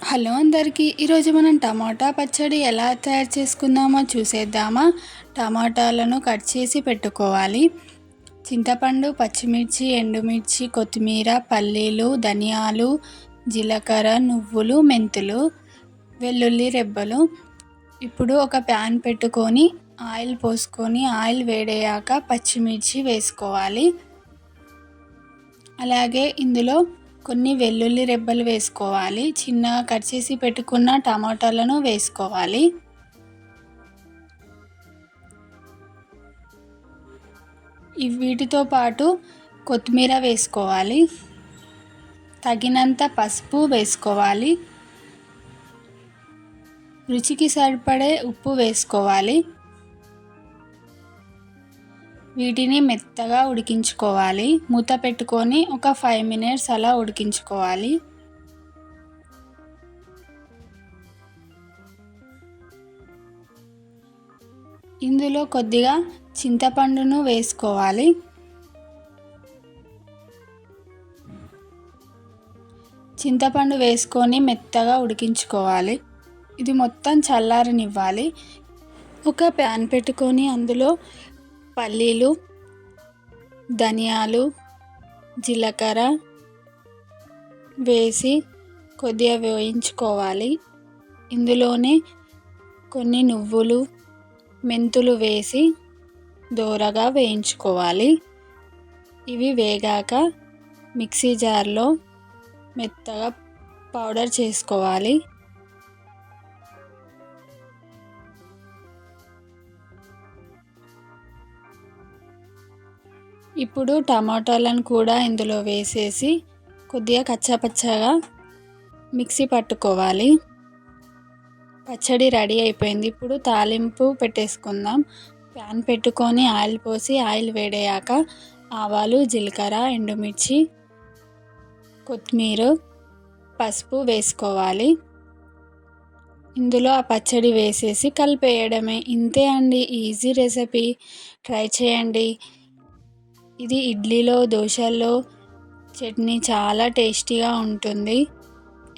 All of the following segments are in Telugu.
హలో అందరికీ ఈరోజు మనం టమాటా పచ్చడి ఎలా తయారు చేసుకుందామో చూసేద్దామా? టమాటాలను కట్ చేసి పెట్టుకోవాలి. చింతపండు పచ్చిమిర్చి ఎండుమిర్చి కొత్తిమీర పల్లీలు ధనియాలు జీలకర్ర నువ్వులు మెంతులు వెల్లుల్లి రెబ్బలు. ఇప్పుడు ఒక ప్యాన్ పెట్టుకొని ఆయిల్ పోసుకొని ఆయిల్ వేడయ్యాక పచ్చిమిర్చి వేసుకోవాలి. అలాగే ఇందులో కొన్ని వెల్లుల్లి రెబ్బలు వేసుకోవాలి. చిన్నగా కట్ చేసి పెట్టుకున్న టమాటాలను వేసుకోవాలి. వీటితో పాటు కొత్తిమీర వేసుకోవాలి. తగినంత పసుపు వేసుకోవాలి. రుచికి సరిపడే ఉప్పు వేసుకోవాలి. వీటిని మెత్తగా ఉడికించుకోవాలి. మూత పెట్టుకొని ఒక ఫైవ్ మినిట్స్ అలా ఉడికించుకోవాలి. ఇందులో కొద్దిగా చింతపండును వేసుకోవాలి. చింతపండు వేసుకొని మెత్తగా ఉడికించుకోవాలి. ఇది మొత్తం చల్లారనివ్వాలి. ఒక ప్యాన్ పెట్టుకొని అందులో పల్లీలు ధనియాలు జీలకర్ర వేసి కొద్దిగా వేయించుకోవాలి. ఇందులోనే కొన్ని నువ్వులు మెంతులు వేసి దోరగా వేయించుకోవాలి. ఇవి వేగాక మిక్సీ జార్లో మెత్తగా పౌడర్ చేసుకోవాలి. ఇప్పుడు టమాటాలను కూడా ఇందులో వేసేసి కొద్దిగా కచ్చాపచ్చాగా మిక్సీ పట్టుకోవాలి. పచ్చడి రెడీ అయిపోయింది. ఇప్పుడు తాలింపు పెట్టేసుకుందాం. ప్యాన్ పెట్టుకొని ఆయిల్ పోసి ఆయిల్ వేడయ్యాక ఆవాలు జీలకర్ర ఎండుమిర్చి కొత్తిమీర పసుపు వేసుకోవాలి. ఇందులో ఆ పచ్చడి వేసేసి కలిపేయడమే. ఇంతే అండి. Easy recipe. ట్రై చేయండి. ఇది ఇడ్లీలో దోశల్లో చట్నీ చాలా టేస్టీగా ఉంటుంది.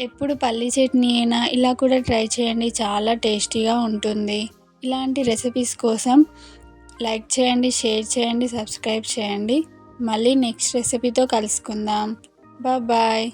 ఎప్పుడు పల్లి చట్నీ అయినా ఇలా కూడా ట్రై చేయండి చాలా టేస్టీగా ఉంటుంది. ఇలాంటి రెసిపీస్ కోసం లైక్ చేయండి షేర్ చేయండి సబ్స్క్రైబ్ చేయండి. మళ్ళీ నెక్స్ట్ రెసిపీతో కలుసుకుందాం. బాయ్